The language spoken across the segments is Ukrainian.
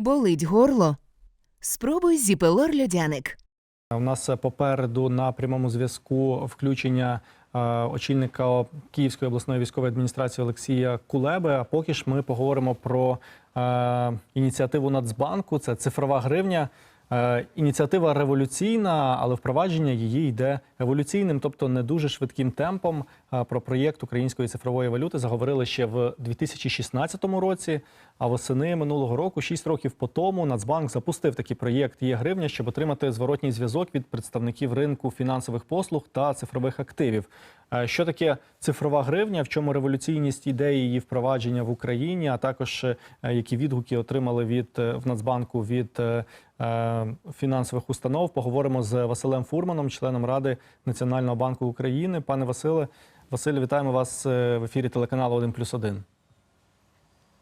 Болить горло? Спробуй зіпелор льодяник. У нас е, попереду на прямому зв'язку включення е, очільника Київської обласної військової адміністрації Олексія Кулеби. А поки ж ми поговоримо про е, ініціативу Нацбанку. Це цифрова гривня. Е, Ініціатива революційна, але впровадження її йде еволюційним, тобто не дуже швидким темпом. Е, Про проєкт української цифрової валюти заговорили ще в 2016 році. А восени минулого року, 6 років по тому, Нацбанк запустив такий проєкт Є гривня, щоб отримати зворотній зв'язок від представників ринку фінансових послуг та цифрових активів. Е, Що таке цифрова гривня? В чому революційність ідеї її впровадження в Україні? А також які відгуки отримали від в Нацбанку від фінансових установ? Поговоримо з Василем Фурманом, членом ради Національного банку України. Пане Василе, Василь, вітаємо вас е, в ефірі телеканалу 1+,1.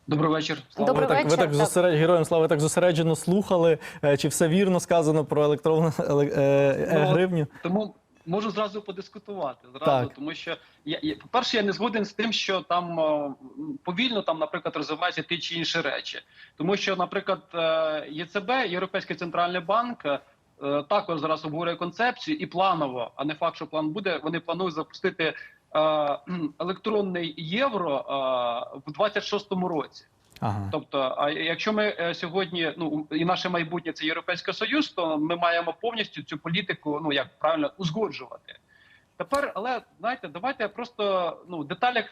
Добрий вечір. Слава ви Добрий так, ви вечір, так так. зосеред... героям слава ви так зосереджено слухали. Е, Чи все вірно сказано про електронну еле- е, Ну, гривню? Тому можу зразу подискутувати. Зразу, Так. тому що я, я по-перше, я не згоден з тим, що там е, повільно там, наприклад, розвиваються ті чи інші речі. Тому що, наприклад, е, ЄЦБ, Європейський центральний банк. е, Також зараз обговорює концепцію і планово, а не факт, що план буде. Вони планують запустити електронний євро в 26-му році. Ага. Тобто, а якщо ми е, сьогодні, ну і наше майбутнє це Європейський Союз, то ми маємо повністю цю політику, ну як правильно узгоджувати. Тепер, але знаєте, давайте просто ну деталях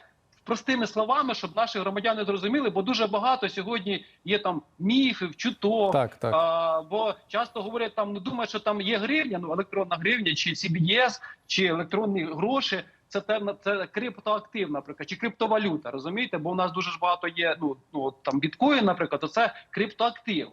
простими словами, щоб наші громадяни зрозуміли, бо дуже багато сьогодні є там міфів, чуток. Так, так. А, бо часто говорять там, ну думають, що там є гривня, ну електронна гривня, чи CBDS, чи електронні гроші. Це те, це криптоактив, наприклад, чи криптовалюта, розумієте? Бо у нас дуже ж багато є. Ну ну там біткоін, наприклад, то це криптоактив.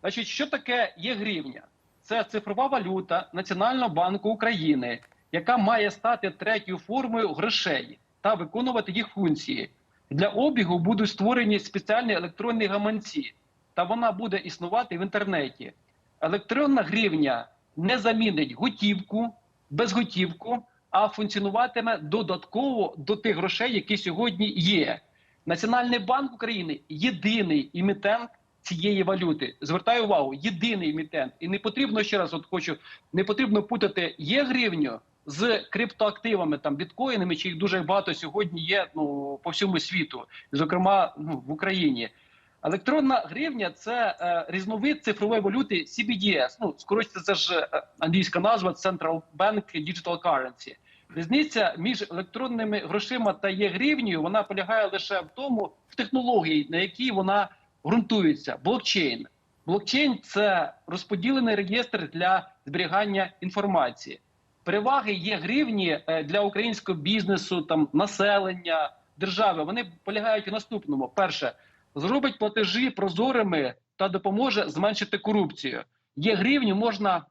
Значить, що таке є гривня? Це цифрова валюта Національного банку України, яка має стати третьою формою грошей та виконувати їх функції. Для обігу будуть створені спеціальні електронні гаманці, та вона буде існувати в інтернеті. Електронна гривня не замінить готівку, безготівку, а функціонуватиме додатково до тих грошей, які сьогодні є. Національний банк України єдиний імітент цієї валюти. Звертаю увагу, єдиний імітент. І не потрібно ще раз, от хочу, не потрібно путати є гривню з криптоактивами, там біткоїнами, чи їх дуже багато сьогодні є ну, по всьому світу, зокрема ну, в Україні. Електронна гривня це е, різновид цифрової валюти CBDS. Ну, скорочиться це ж е, англійська назва Central Bank Digital Currency. Різниця між електронними грошима та є гривнею, вона полягає лише в тому, в технології, на якій вона ґрунтується. Блокчейн. Блокчейн це розподілений реєстр для зберігання інформації. Переваги є гривні е, для українського бізнесу, там населення, держави. Вони полягають у наступному: перше, зробить платежі прозорими та допоможе зменшити корупцію. Є гривню можна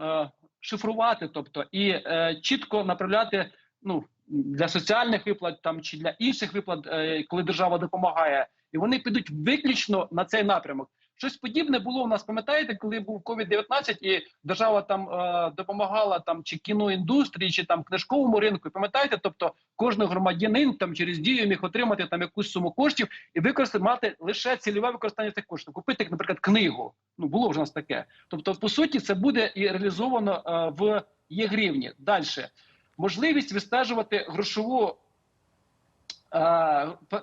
е, шифрувати, тобто і е, чітко направляти ну для соціальних виплат там чи для інших виплат, е, коли держава допомагає, і вони підуть виключно на цей напрямок. Щось подібне було у нас, пам'ятаєте, коли був COVID-19 і держава там е, допомагала там чи кіноіндустрії, чи там книжковому ринку. Пам'ятаєте, тобто кожен громадянин там через дію міг отримати там якусь суму коштів і використати мати лише цільове використання цих коштів. Купити, наприклад, книгу. Ну було вже у нас таке. Тобто, по суті, це буде і реалізовано е, в є гривні. Далі можливість вистежувати грошову.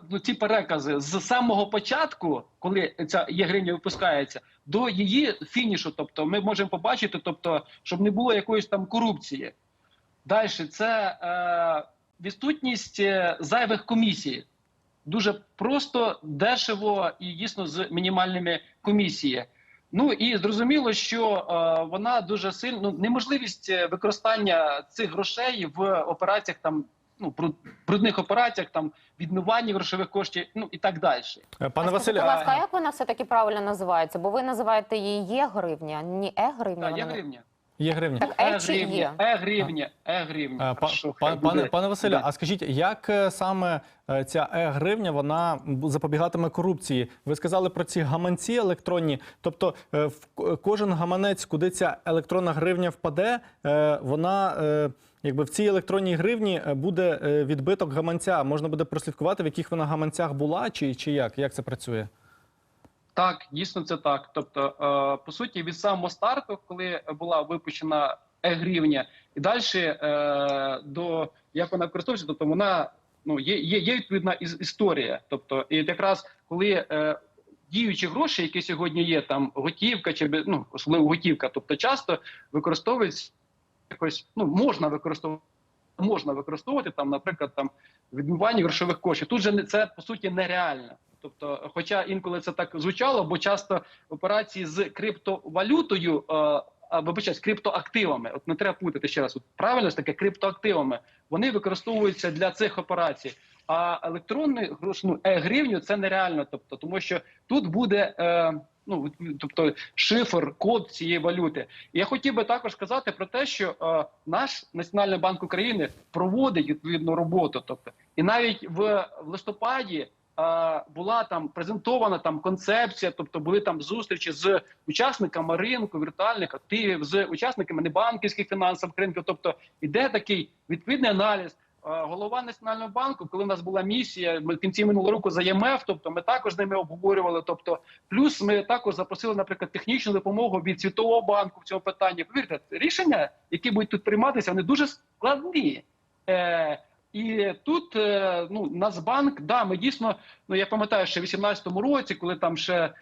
Ну, ці перекази з самого початку, коли ця є гривня випускається, до її фінішу. Тобто, ми можемо побачити, тобто, щоб не було якоїсь там корупції. Далі це е, відсутність е, зайвих комісій. Дуже просто, дешево і дійсно з мінімальними комісіями. Ну і зрозуміло, що е, вона дуже сильно ну, неможливість е, використання цих грошей в операціях там. Ну, бруд- брудних операціях, там відмиванні грошових коштів, ну і так далі. Пане Василю, будь а- ласка, а як вона все-таки правильно називається? Бо ви називаєте її є гривня, не е гривня. Так, вона є гривня. Є гривня. Так, е чи є? е гривня, е гривня. Е, па- Хорошо, Пане, буде. пане Василю, а скажіть, як е, саме е, ця е-гривня вона запобігатиме корупції? Ви сказали про ці гаманці електронні. Тобто, е, в кожен гаманець, куди ця електронна гривня впаде, е, вона е, якби в цій електронній гривні е, буде е, відбиток гаманця. Можна буде прослідкувати, в яких вона гаманцях була, чи, чи як? Як це працює? Так, дійсно це так. Тобто, е, по суті, від самого старту, коли була випущена е-гривня, і далі е, до як вона використовується, тобто вона ну є, є, є відповідна іс- історія. Тобто, і якраз коли е, діючі гроші, які сьогодні є, там готівка чи ну, особливо готівка, тобто часто використовують якось, ну можна використовувати. Можна використовувати там, наприклад, там відмивання грошових коштів. Тут же це по суті нереально. Тобто, хоча інколи це так звучало, бо часто операції з криптовалютою, е, вибачаюсь, криптоактивами, от не треба путати ще раз. От правильно ж таке криптоактивами, вони використовуються для цих операцій. А електронний грош, ну, е-гривню це нереально. Тобто, тому що тут буде е, ну тобто шифр, код цієї валюти. І я хотів би також сказати про те, що е, наш Національний банк України проводить відповідну роботу. Тобто, і навіть в, в листопаді. е, Була там презентована там концепція, тобто були там зустрічі з учасниками ринку, віртуальних активів, з учасниками небанківських фінансових ринків. Тобто іде такий відповідний аналіз. Е, Голова національного банку, коли в нас була місія ми в кінці минулого року за ЄМФ, тобто ми також з ними обговорювали. Тобто, плюс ми також запросили, наприклад, технічну допомогу від світового банку в цьому питанні. Повірте, рішення, які будуть тут прийматися, вони дуже складні. Е, і тут е, ну Нацбанк, да, ми дійсно, ну я пам'ятаю, ще в 18-му році, коли там ще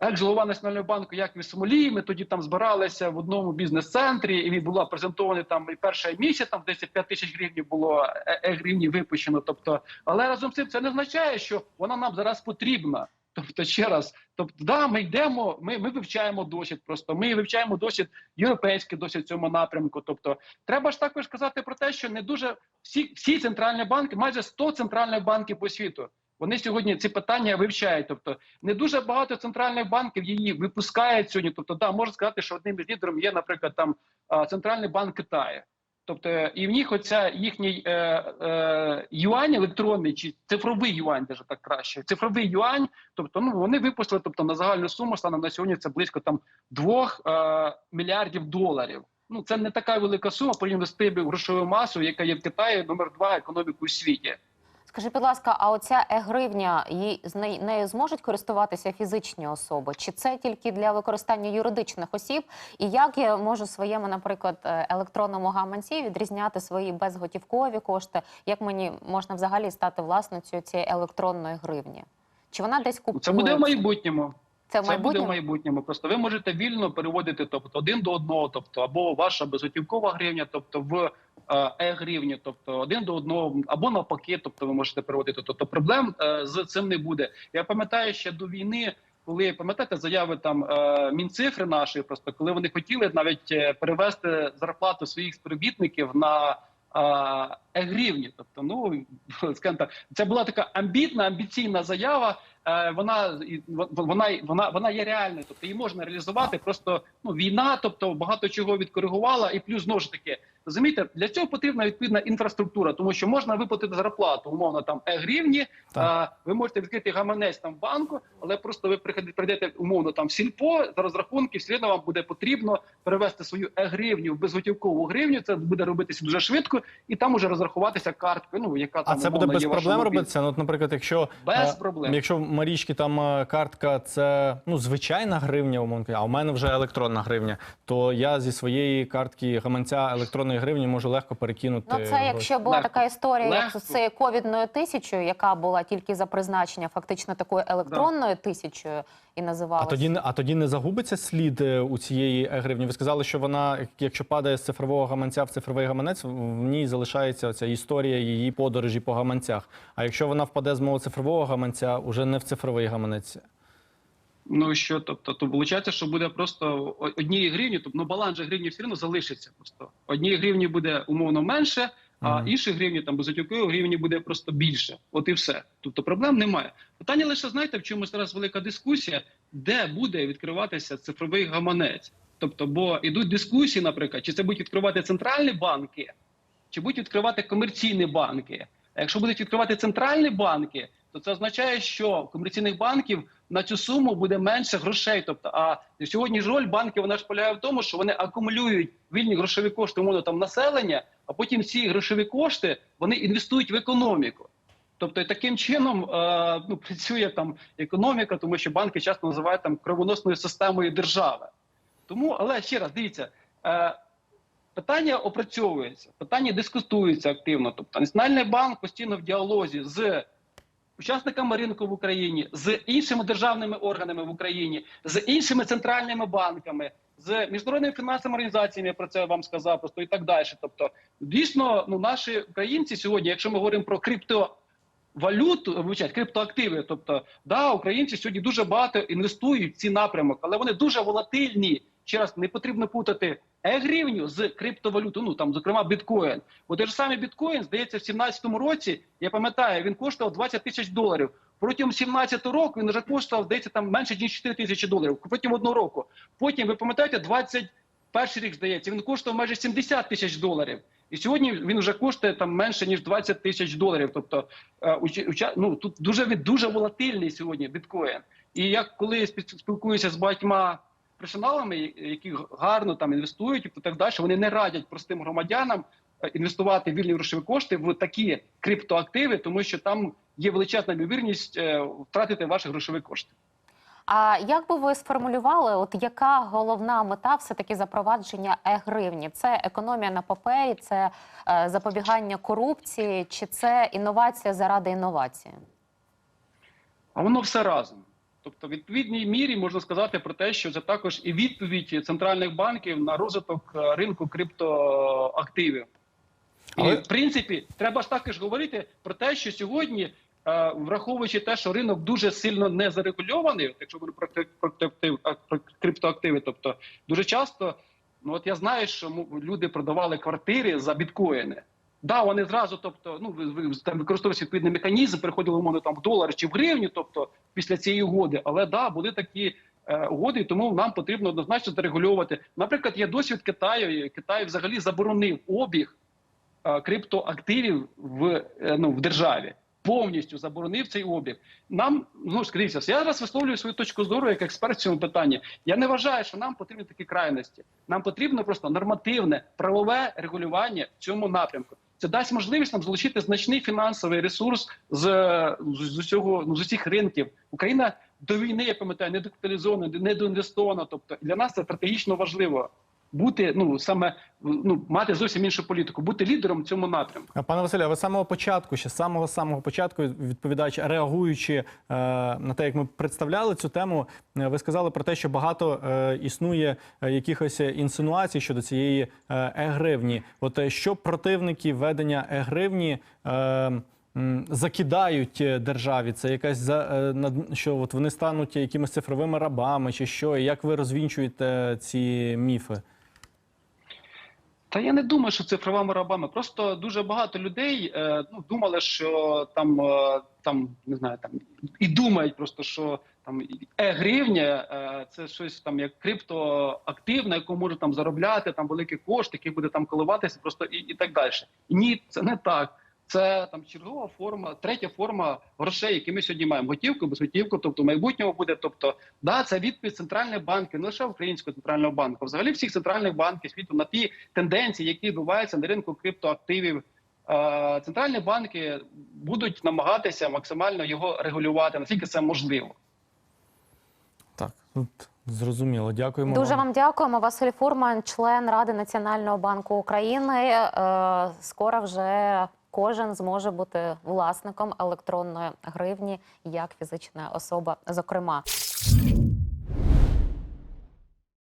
екс-голова Національного банку Яків Смолій, ми тоді там збиралися в одному бізнес-центрі, і він була презентована там і перша місія, там десь 5 тисяч гривень було е- е-гривні випущено. Тобто, але разом з цим це не означає, що вона нам зараз потрібна. Тобто, ще раз, тобто, да, ми йдемо, ми, ми вивчаємо досвід. Просто ми вивчаємо досвід, європейський досвід в цьому напрямку. Тобто, треба ж також казати про те, що не дуже всі, всі центральні банки, майже 100 центральних банків по світу. Вони сьогодні ці питання вивчають. Тобто не дуже багато центральних банків її випускають сьогодні. Тобто, да, можна сказати, що одним із лідерів є, наприклад, там центральний банк Китаю. Тобто, і в них оця їхній е, е, юань електронний чи цифровий юань, даже так краще. Цифровий юань, тобто, ну вони випустили, тобто на загальну суму станом на сьогодні це близько там двох е, мільярдів доларів. Ну це не така велика сума порівняно з тим грошовою масою, яка є в Китаї, номер два економіку у світі. Скажіть, будь ласка, а оця е-гривня, її з нею, нею зможуть користуватися фізичні особи? Чи це тільки для використання юридичних осіб? І як я можу своєму, наприклад, е, електронному гаманці відрізняти свої безготівкові кошти? Як мені можна взагалі стати власницею цієї електронної гривні? Чи вона десь купується? Це буде в майбутньому. Це в Це буде в майбутньому. Просто ви можете вільно переводити, тобто один до одного, тобто або ваша безготівкова гривня, тобто в е, е-гривні, тобто один до одного, або навпаки, тобто ви можете переводити. Тобто проблем е, з цим не буде. Я пам'ятаю ще до війни. Коли пам'ятаєте заяви там е, мінцифри нашої, просто коли вони хотіли навіть е, перевести зарплату своїх співробітників на е, е-гривні. Тобто, ну скажімо так, це була така амбітна, амбіційна заява. Е, вона вона вона вона є реальною, тобто її можна реалізувати. Просто ну війна, тобто багато чого відкоригувала, і плюс знову ж таки. Розумієте, для цього потрібна відповідна інфраструктура, тому що можна виплатити зарплату, умовно там е гривні. А, ви можете відкрити гаманець там в банку, але просто ви прийдете умовно там в сільпо за розрахунки, все одно вам буде потрібно перевести свою е гривню в безготівкову гривню. Це буде робитися дуже швидко, і там уже розрахуватися карткою. Ну яка А там це буде умовно, без є проблем робитися? Ну, от, наприклад, якщо Без е, проблем. Якщо в Марічки там е, картка це ну звичайна гривня, умовно, а у мене вже електронна гривня, то я зі своєї картки гаманця електронної гривні можу легко перекинути. Ну, це якщо була Легко. така історія, як з цією ковідною тисячою, яка була тільки за призначення, фактично такою електронною тисячою і А тоді а тоді не загубиться слід е, у цієї е-гривні. Ви сказали, що вона, якщо падає з цифрового гаманця в цифровий гаманець, в ній залишається ця історія її подорожі по гаманцях. А якщо вона впаде з мого цифрового гаманця, уже не в цифровий гаманець. Ну що, тобто, то виходить, що буде просто однієї гривні, тобто ну, баланс же гривні все одно залишиться. Просто однієї гривні буде умовно менше, а Мгм. інші гривні там безготівкової гривні буде просто більше. От і все. Тобто проблем немає. Питання лише знаєте, в чому зараз велика дискусія, де буде відкриватися цифровий гаманець. Тобто, бо ідуть дискусії, наприклад, чи це будуть відкривати центральні банки, чи будуть відкривати комерційні банки. А якщо будуть відкривати центральні банки, то це означає, що комерційних банків на цю суму буде менше грошей. Тобто, а сьогодні ж роль банків вона ж полягає в тому, що вони акумулюють вільні грошові кошти умовно там населення, а потім ці грошові кошти вони інвестують в економіку. Тобто, таким чином е, ну, працює там економіка, тому що банки часто називають там кровоносною системою держави. Тому, але ще раз дивіться, е, питання опрацьовується, питання дискутується активно. Тобто, Національний банк постійно в діалозі з учасниками ринку в Україні, з іншими державними органами в Україні, з іншими центральними банками, з міжнародними фінансовими організаціями. Я про це вам сказав просто і так далі. Тобто, дійсно, ну наші українці сьогодні, якщо ми говоримо про крипто. Валюту вибачайте, криптоактиви, тобто да, українці сьогодні дуже багато інвестують в ці напрямок, але вони дуже волатильні. Ще раз не потрібно путати е-гривню з криптовалютою, ну там, зокрема, біткоін. Бо той ж самий біткоін, здається, в 17-му році, я пам'ятаю, він коштував 20 тисяч доларів. Протягом 17-го року він вже коштував, здається, там менше ніж 4 тисячі доларів. Протягом одного року. Потім, ви пам'ятаєте, 21 рік, здається, він коштував майже 70 тисяч доларів. І сьогодні він вже коштує там менше ніж 20 тисяч доларів. Тобто, е, ну тут дуже дуже волатильний сьогодні біткоін. І я коли спілкуюся з багатьма професіоналами, які гарно там інвестують і так далі, вони не радять простим громадянам е, інвестувати вільні грошові кошти в такі криптоактиви, тому що там є величезна ймовірність е, втратити ваші грошові кошти. А як би ви сформулювали, от яка головна мета все-таки запровадження е-гривні? Це економія на папері, це е, запобігання корупції, чи це інновація заради інновації? А воно все разом. Тобто, в відповідній мірі можна сказати про те, що це також і відповідь центральних банків на розвиток е, ринку криптоактивів. Але- І в принципі, треба ж також говорити про те, що сьогодні, е, враховуючи те, що ринок дуже сильно не зарегульований, от якщо говорити про, криптоактив- про криптоактиви, тобто дуже часто, ну от я знаю, що люди продавали квартири за біткоїни. Да, вони зразу, тобто, ну там використовується відповідний механізм, переходили умовно там в долар чи в гривню, тобто після цієї угоди. Але да, були такі е, угоди, тому нам потрібно однозначно зарегульовувати. Наприклад, є досвід Китаю. Китай взагалі заборонив обіг е, криптоактивів в, е, ну, в державі. Повністю заборонив цей обіг. Нам ну скоріше, я зараз висловлюю свою точку зору як експерт в цьому питанні. Я не вважаю, що нам потрібні такі крайності. Нам потрібно просто нормативне правове регулювання в цьому напрямку. Це дасть можливість нам залучити значний фінансовий ресурс з, з усього ну, з усіх ринків. Україна до війни, я пам'ятаю, не докапіталізована, не доінвестована. Тобто для нас це стратегічно важливо бути ну саме ну мати зовсім іншу політику, бути лідером цьому напрямку. Пане Василю, а ви з самого початку, ще з самого самого початку, відповідач, реагуючи е, на те, як ми представляли цю тему, е, ви сказали про те, що багато е, існує е, якихось інсинуацій щодо цієї е, е-гривні. От що противники введення е-гривні е, закидають державі? Це якась за що от вони стануть якимись цифровими рабами, чи що? І як ви розвінчуєте ці міфи? Та я не думаю, що цифровими рабами. Просто дуже багато людей е, ну, думали, що там, е, там не знаю, там і думають просто, що там е-гривня е, це щось там як криптоактив, на якому може там заробляти там великі кошти, які буде там коливатися, просто і, і так далі. Ні, це не так. Це там чергова форма, третя форма грошей, які ми сьогодні маємо. Готівку, безготівку, тобто в майбутньому буде. Тобто, да, це відповідь центральних банків, не лише українського центрального банку, а взагалі всіх центральних банків світу на ті тенденції, які відбуваються на ринку криптоактивів. Центральні банки будуть намагатися максимально його регулювати, наскільки це можливо. Так, тут зрозуміло. Дякуємо. Дуже вам дякуємо. Василь Фурман, член Ради Національного банку України. Е, Скоро вже кожен зможе бути власником електронної гривні як фізична особа, зокрема.